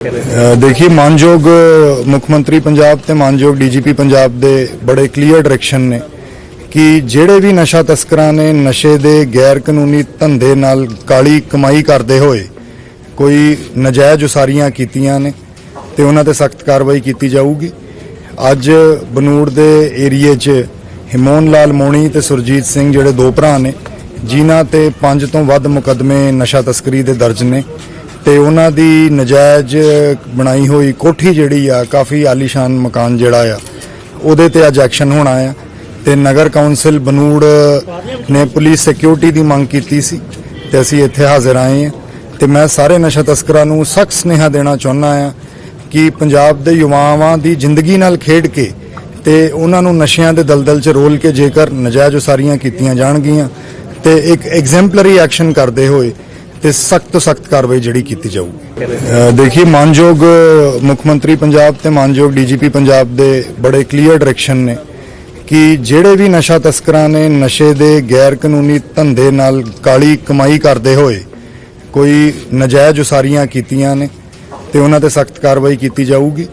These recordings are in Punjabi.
ਅ, ਦੇਖੀ ਮਾਨਯੋਗ ਮੁੱਖ ਮੰਤਰੀ ਪੰਜਾਬ ਤੇ ਮਾਨਯੋਗ ਡੀਜੀਪੀ ਪੰਜਾਬ ਦੇ ਬੜੇ ਕਲੀਅਰ ਡਾਇਰੈਕਸ਼ਨ ਨੇ ਕਿ ਜਿਹੜੇ ਵੀ ਨਸ਼ਾ ਤਸਕਰਾਂ ਨੇ ਨਸ਼ੇ ਦੇ ਗੈਰ ਕਾਨੂੰਨੀ ਧੰਦੇ ਨਾਲ ਕਾਲੀ ਕਮਾਈ ਕਰਦੇ ਹੋਏ ਕੋਈ ਨਜਾਇਜ਼ ਉਸਾਰੀਆਂ ਕੀਤੀਆਂ ਨੇ ਤੇ ਉਹਨਾਂ ਤੇ ਸਖਤ ਕਾਰਵਾਈ ਕੀਤੀ ਜਾਊਗੀ। ਅੱਜ ਬਨੂੜ ਦੇ ਏਰੀਏ 'ਚ ਹਿਮੋਨ ਲਾਲ ਮੋਣੀ ਤੇ ਸੁਰਜੀਤ ਸਿੰਘ ਜਿਹੜੇ ਦੋ ਭਰਾ ਨੇ ਜਿਨ੍ਹਾਂ ਤੇ ਪੰਜ ਤੋਂ ਵੱਧ ਮੁਕੱਦਮੇ ਨਸ਼ਾ ਤਸਕਰੀ ਦੇ ਦਰਜ ਨੇ। ਤੇ ਉਹਨਾਂ ਦੀ ਨਜਾਇਜ਼ ਬਣਾਈ ਹੋਈ ਕੋਠੀ ਜਿਹੜੀ ਆ, ਕਾਫੀ ਆਲੀਸ਼ਾਨ ਮਕਾਨ ਜਿਹੜਾ ਆ, ਉਹਦੇ ਤੇ ਅੱਜ ਐਕਸ਼ਨ ਹੋਣਾ ਆ। ਤੇ ਨਗਰ ਕੌਂਸਲ ਬਨੂੜ ਨੇ ਪੁਲਿਸ ਸਿਕਿਉਰਿਟੀ ਦੀ ਮੰਗ ਕੀਤੀ ਸੀ ਤੇ ਅਸੀਂ ਇੱਥੇ ਹਾਜ਼ਰ ਆਏ ਹਾਂ। ਤੇ ਮੈਂ ਸਾਰੇ ਨਸ਼ਾ ਤਸਕਰਾਂ ਨੂੰ ਸਖਤ ਸੁਨੇਹਾ ਦੇਣਾ ਚਾਹੁੰਦਾ ਆ ਕਿ ਪੰਜਾਬ ਦੇ ਯੁਵਾਵਾਂ ਦੀ ਜ਼ਿੰਦਗੀ ਨਾਲ ਖੇਡ ਕੇ ਤੇ ਉਹਨਾਂ ਨੂੰ ਨਸ਼ਿਆਂ ਦੇ ਦਲਦਲ 'ਚ ਰੋਲ ਕੇ ਜੇਕਰ ਨਜਾਇਜ਼ ਉਸਾਰੀਆਂ ਕੀਤੀਆਂ ਜਾਣਗੀਆਂ ਤੇ ਇੱਕ ਐਗਜ਼ੈਂਪਲਰੀ ਐਕਸ਼ਨ ਕਰਦੇ ਹੋਏ ਤੇ ਸਖਤ ਤੋਂ ਸਖਤ ਕਾਰਵਾਈ ਜਿਹੜੀ ਕੀਤੀ ਜਾਊਗੀ। ਅ, ਦੇਖੀ ਮਾਨਯੋਗ ਮੁੱਖ ਮੰਤਰੀ ਪੰਜਾਬ ਤੇ ਮਾਨਯੋਗ ਡੀਜੀਪੀ ਪੰਜਾਬ ਦੇ ਬੜੇ ਕਲੀਅਰ ਡਾਇਰੈਕਸ਼ਨ ਨੇ ਕਿ ਜਿਹੜੇ ਵੀ ਨਸ਼ਾ ਤਸਕਰਾਂ ਨੇ ਨਸ਼ੇ ਦੇ ਗੈਰ ਕਾਨੂੰਨੀ ਧੰਦੇ ਨਾਲ ਕਾਲੀ ਕਮਾਈ ਕਰਦੇ ਹੋਏ ਕੋਈ ਨਜਾਇਜ਼ ਉਸਾਰੀਆਂ ਕੀਤੀਆਂ ਨੇ ਤੇ ਉਹਨਾਂ ਤੇ ਸਖਤ ਕਾਰਵਾਈ ਕੀਤੀ ਜਾਊਗੀ।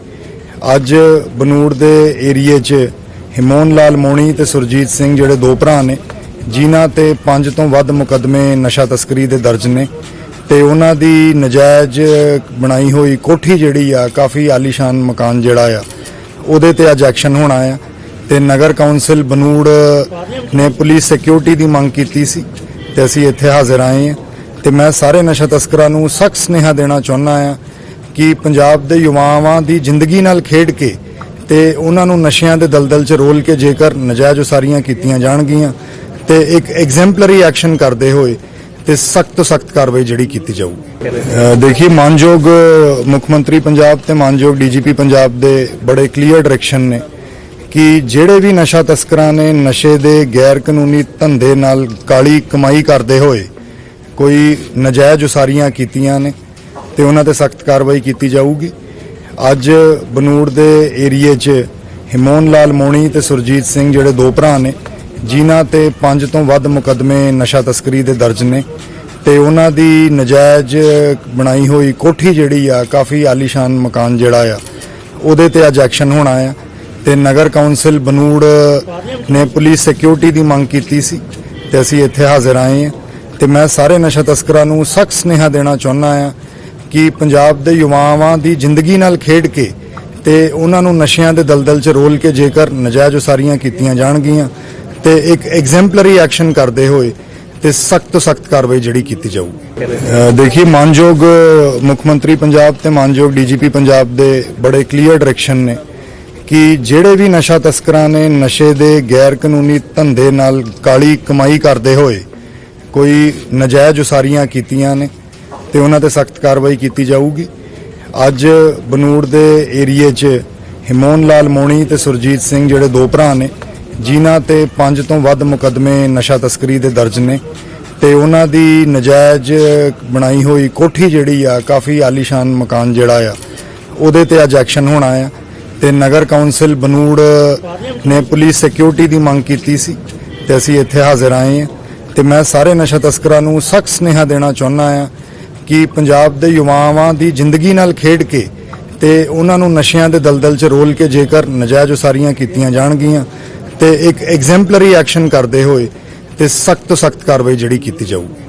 ਅੱਜ ਬਨੂੜ ਦੇ ਏਰੀਏ 'ਚ ਹਿਮੋਨ ਲਾਲ ਮੋਣੀ ਤੇ ਸੁਰਜੀਤ ਸਿੰਘ ਜਿਹੜੇ ਦੋ ਭਰਾ ਨੇ ਜਿਨ੍ਹਾਂ ਤੇ ਪੰਜ ਤੋਂ ਵੱਧ ਮੁਕੱਦਮੇ ਨਸ਼ਾ ਤਸਕਰੀ ਦੇ ਦਰਜ ਨੇ ਤੇ ਉਹਨਾਂ ਦੀ ਨਜਾਇਜ਼ ਬਣਾਈ ਹੋਈ ਕੋਠੀ ਜਿਹੜੀ ਆ, ਕਾਫੀ ਆਲੀਸ਼ਾਨ ਮਕਾਨ ਜਿਹੜਾ ਆ, ਉਹਦੇ ਤੇ ਅੱਜ ਐਕਸ਼ਨ ਹੋਣਾ ਆ ਤੇ ਨਗਰ ਕੌਂਸਲ ਬਨੂੜ ਨੇ ਪੁਲਿਸ ਸਿਕਿਉਰਿਟੀ ਦੀ ਮੰਗ ਕੀਤੀ ਸੀ ਤੇ ਅਸੀਂ ਇੱਥੇ ਹਾਜ਼ਰ ਆਏ ਹਾਂ ਤੇ ਮੈਂ ਸਾਰੇ ਨਸ਼ਾ ਤਸਕਰਾਂ ਨੂੰ ਸਖਤ ਸੁਨੇਹਾ ਦੇਣਾ ਚਾਹੁੰਦਾ ਆ ਕਿ ਪੰਜਾਬ ਦੇ ਯੁਵਾਵਾਂ ਦੀ ਜ਼ਿੰਦਗੀ ਨਾਲ ਖੇਡ ਕੇ ਤੇ ਉਹਨਾਂ ਨੂੰ ਨਸ਼ਿਆਂ ਦੇ ਦਲਦਲ 'ਚ ਰੋਲ ਕੇ ਜੇਕਰ ਨਜਾਇਜ਼ ਉਸਾਰੀਆਂ ਕੀਤੀਆਂ ਜਾਣਗੀਆਂ ਤੇ ਇੱਕ ਐਗਜ਼ੈਂਪਲਰੀ ਐਕਸ਼ਨ ਕਰਦੇ ਹੋਏ ਤੇ ਸਖਤ ਤੋਂ ਸਖਤ ਕਾਰਵਾਈ ਜਿਹੜੀ ਕੀਤੀ ਜਾਊਗੀ। ਅ, ਮਾਨਯੋਗ ਮੁੱਖ ਮੰਤਰੀ ਪੰਜਾਬ ਤੇ ਮਾਨਯੋਗ ਡੀਜੀਪੀ ਪੰਜਾਬ ਦੇ ਬੜੇ ਕਲੀਅਰ ਡਾਇਰੈਕਸ਼ਨ ਨੇ ਕਿ ਜਿਹੜੇ ਵੀ ਨਸ਼ਾ ਤਸਕਰਾਂ ਨੇ ਨਸ਼ੇ ਦੇ ਗੈਰ ਕਾਨੂੰਨੀ ਧੰਦੇ ਨਾਲ ਕਾਲੀ ਕਮਾਈ ਕਰਦੇ ਹੋਏ ਕੋਈ ਨਜਾਇਜ਼ ਉਸਾਰੀਆਂ ਕੀਤੀਆਂ ਨੇ ਤੇ ਉਹਨਾਂ ਤੇ ਸਖਤ ਕਾਰਵਾਈ ਕੀਤੀ ਜਾਊਗੀ। ਅੱਜ ਬਨੂੜ ਦੇ ਏਰੀਏ 'ਚ ਹਿਮੋਨ ਲਾਲ ਮੋਣੀ ਤੇ ਸੁਰਜੀਤ ਸਿੰਘ ਜਿਹੜੇ ਦੋ ਭਰਾ ਨੇ ਜਿਨ੍ਹਾਂ ਤੇ ਪੰਜ ਤੋਂ ਵੱਧ ਮੁਕੱਦਮੇ ਨਸ਼ਾ ਤਸਕਰੀ ਦੇ ਦਰਜ ਨੇ ਤੇ ਉਹਨਾਂ ਦੀ ਨਜਾਇਜ਼ ਬਣਾਈ ਹੋਈ ਕੋਠੀ ਜਿਹੜੀ ਆ, ਕਾਫੀ ਆਲੀਸ਼ਾਨ ਮਕਾਨ ਜਿਹੜਾ ਆ, ਉਹਦੇ ਤੇ ਅੱਜ ਐਕਸ਼ਨ ਹੋਣਾ ਆ ਤੇ ਨਗਰ ਕੌਂਸਲ ਬਨੂੜ ਨੇ ਪੁਲਿਸ ਸਿਕਿਉਰਿਟੀ ਦੀ ਮੰਗ ਕੀਤੀ ਸੀ ਤੇ ਅਸੀਂ ਇੱਥੇ ਹਾਜ਼ਰ ਆਏ ਹਾਂ ਤੇ ਮੈਂ ਸਾਰੇ ਨਸ਼ਾ ਤਸਕਰਾਂ ਨੂੰ ਸਖਤ ਸੁਨੇਹਾ ਦੇਣਾ ਚਾਹੁੰਦਾ ਆ ਕਿ ਪੰਜਾਬ ਦੇ ਯੁਵਾਵਾਂ ਦੀ ਜ਼ਿੰਦਗੀ ਨਾਲ ਖੇਡ ਕੇ ਤੇ ਉਹਨਾਂ ਨੂੰ ਨਸ਼ਿਆਂ ਦੇ ਦਲਦਲ 'ਚ ਰੋਲ ਕੇ ਜੇਕਰ ਨਜਾਇਜ਼ ਉਸਾਰੀਆਂ ਕੀਤੀਆਂ ਜਾਣਗੀਆਂ ਤੇ ਇੱਕ ਐਗਜ਼ੈਂਪਲਰੀ ਐਕਸ਼ਨ ਕਰਦੇ ਹੋਏ ਤੇ ਸਖਤ ਤੋਂ ਸਖਤ ਕਾਰਵਾਈ ਜਿਹੜੀ ਕੀਤੀ ਜਾਊਗੀ। ਅ, ਦੇਖੀ ਮਾਨਯੋਗ ਮੁੱਖ ਮੰਤਰੀ ਪੰਜਾਬ ਤੇ ਮਾਨਯੋਗ ਡੀਜੀਪੀ ਪੰਜਾਬ ਦੇ ਬੜੇ ਕਲੀਅਰ ਡਾਇਰੈਕਸ਼ਨ ਨੇ ਕਿ ਜਿਹੜੇ ਵੀ ਨਸ਼ਾ ਤਸਕਰਾਂ ਨੇ ਨਸ਼ੇ ਦੇ ਗੈਰ ਕਾਨੂੰਨੀ ਧੰਦੇ ਨਾਲ ਕਾਲੀ ਕਮਾਈ ਕਰਦੇ ਹੋਏ ਕੋਈ ਨਜਾਇਜ਼ ਉਸਾਰੀਆਂ ਕੀਤੀਆਂ ਨੇ ਤੇ ਉਹਨਾਂ ਤੇ ਸਖਤ ਕਾਰਵਾਈ ਕੀਤੀ ਜਾਊਗੀ। ਅੱਜ ਬਨੂੜ ਦੇ ਏਰੀਏ 'ਚ ਹਿਮੋਨ ਲਾਲ ਮੋਣੀ ਤੇ ਸੁਰਜੀਤ ਸਿੰਘ ਜਿਹੜੇ ਦੋ ਭਰਾ ਨੇ ਜਿਨ੍ਹਾਂ ਤੇ ਪੰਜ ਤੋਂ ਵੱਧ ਮੁਕੱਦਮੇ ਨਸ਼ਾ ਤਸਕਰੀ ਦੇ ਦਰਜ ਨੇ ਤੇ ਉਹਨਾਂ ਦੀ ਨਜਾਇਜ਼ ਬਣਾਈ ਹੋਈ ਕੋਠੀ ਜਿਹੜੀ ਆ, ਕਾਫੀ ਆਲੀਸ਼ਾਨ ਮਕਾਨ ਜਿਹੜਾ ਆ, ਉਹਦੇ ਤੇ ਅੱਜ ਐਕਸ਼ਨ ਹੋਣਾ ਆ ਤੇ ਨਗਰ ਕੌਂਸਲ ਬਨੂੜ ਨੇ ਪੁਲਿਸ ਸਿਕਿਉਰਿਟੀ ਦੀ ਮੰਗ ਕੀਤੀ ਸੀ ਤੇ ਅਸੀਂ ਇੱਥੇ ਹਾਜ਼ਰ ਆਏ ਹਾਂ ਤੇ ਮੈਂ ਸਾਰੇ ਨਸ਼ਾ ਤਸਕਰਾਂ ਨੂੰ ਸਖਤ ਸੁਨੇਹਾ ਦੇਣਾ ਚਾਹੁੰਦਾ ਆ ਕਿ ਪੰਜਾਬ ਦੇ ਯੁਵਾਵਾਂ ਦੀ ਜ਼ਿੰਦਗੀ ਨਾਲ ਖੇਡ ਕੇ ਤੇ ਉਹਨਾਂ ਨੂੰ ਨਸ਼ਿਆਂ ਦੇ ਦਲਦਲ 'ਚ ਰੋਲ ਕੇ ਜੇਕਰ ਨਜਾਇਜ਼ ਉਸਾਰੀਆਂ ਕੀਤੀਆਂ ਜਾਣਗੀਆਂ ਤੇ ਇੱਕ ਐਗਜ਼ੈਂਪਲਰੀ ਐਕਸ਼ਨ ਕਰਦੇ ਹੋਏ ਤੇ ਸਖਤ ਤੋਂ ਸਖਤ ਕਾਰਵਾਈ ਜਿਹੜੀ ਕੀਤੀ ਜਾਊਗੀ।